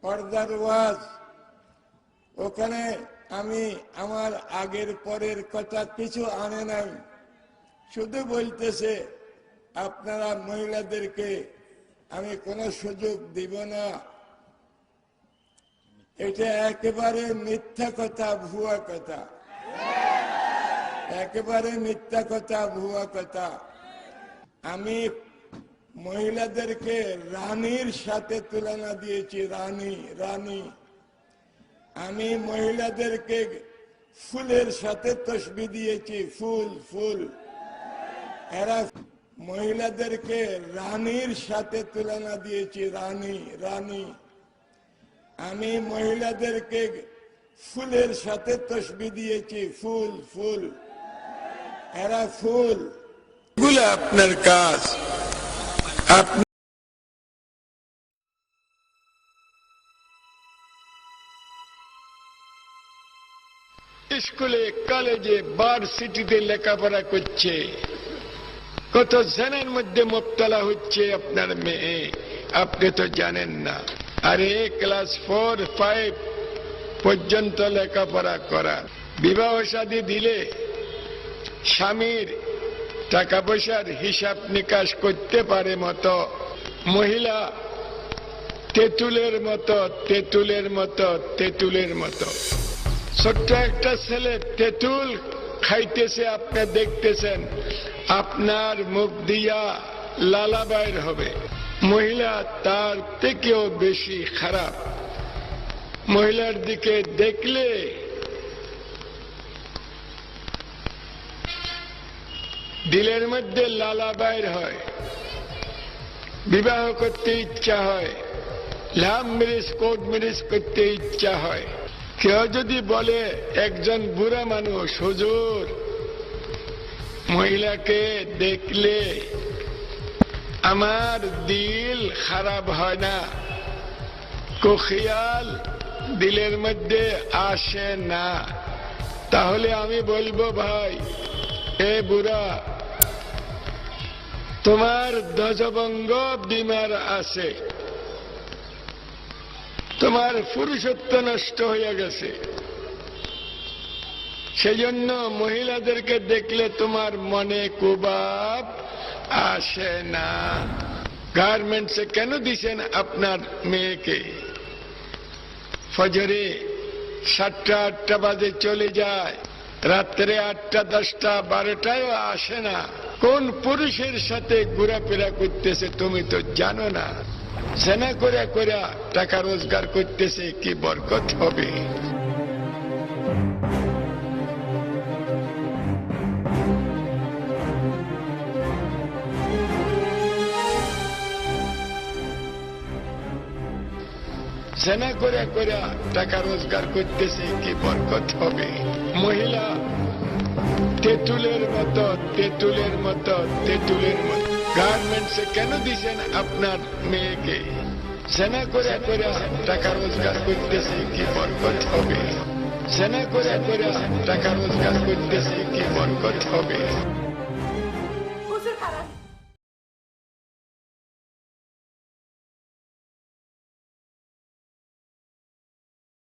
পর্দার ওয়াজ। ওখানে আমি আমার আগের পরের কথা কিছু আনে নাই। শুধু বলতেছে, আপনারা মহিলাদেরকে আমি কোনো সুযোগ দিব না। এটা একেবারে মিথ্যা কথা, ভুয়া কথা। একেবারে মিথ্যা কথা, ভুয়া কথা। আমি মহিলাদেরকে রানীর সাথে তুলনা দিয়েছি, রানী রানী। আমি মহিলাদেরকে ফুলের সাথে তসবি দিয়েছি, ফুল ফুল। এরা মহিলাদেরকে রানীর সাথে তুলনা দিয়েছি, রানী রানী। আমি মহিলাদেরকে ফুলের সাথে তসবি দিয়েছি, ফুল ফুল। এরা ফুল। আপনার কাজ। আপনি স্কুলে, কলেজে ভার্সিটিতে লেখাপড়া করছে। কত জেনের মধ্যে মোবতলা হচ্ছে আপনার মেয়ে? আপনি তো জানেন না। আরে ক্লাস ফোর ফাইভ পর্যন্ত লেখাপড়া করা। বিবাহ শাদী দিলে স্বামীর টাকা পয়সার হিসাব নিকাশ করতে পারে মতো। মহিলা, তেঁতুলের মতো তেঁতুলের মতো তেঁতুলের মতো। ছোট্ট একটা ছেলে তেঁতুল খাইতেছে, আপনি দেখতেছেন, আপনার মুখ দিয়া লালা বাইর হবে। মহিলা তার থেকেও বেশি খারাপ। মহিলার দিকে দেখলে দিলের মধ্যে লালা বাইর হয়। বিবাহ করতে ইচ্ছা হয়। লাভ মিরিস কোর্ট মিরিস করতে ইচ্ছা হয়। কেউ যদি বলে, একজন বুড়া মানুষ, হুজুর, মহিলাকে দেখলে আমার দিল খারাপ হয় না। কুখিয়াল দিলের মধ্যে আসে না। তাহলে আমি বলব, ভাই, এ বুড়া তোমার ধ্বজভঙ্গ বিমার আছে তোমার পুরুষত্ব নষ্ট হয়ে গেছে। সেই জন্য মহিলাদেরকে দেখলে তোমার মনে কুবাব আসে না। গার্মেন্টসে কেন দিছেন আপনার মেয়েকে? ফজরে সাতটা, আটটা বাজে চলে যায়। রাত্রে আটটা, দশটা, বারোটায়ও আসে না। কোন পুরুষের সাথে ঘোরাফেরা করতেছে তুমি তো জানো না। সেনা করে করে টাকা রোজগার করতেছে, কি বরকত হবে। সেনা করে করে টাকা রোজগার করতেছে, কি বরকত হবে। মহিলা তেঁতুলের মতো তেঁতুলের মতো তেঁতুলের মতো। গার্মেন্টসে কেন দিছেন আপনার মেয়েকে? সেনা করে করে টাকা রোজগার করতেছে কি বরকত হবে? সেনা করে করে টাকা রোজগার করতেছে কি বরকত হবে?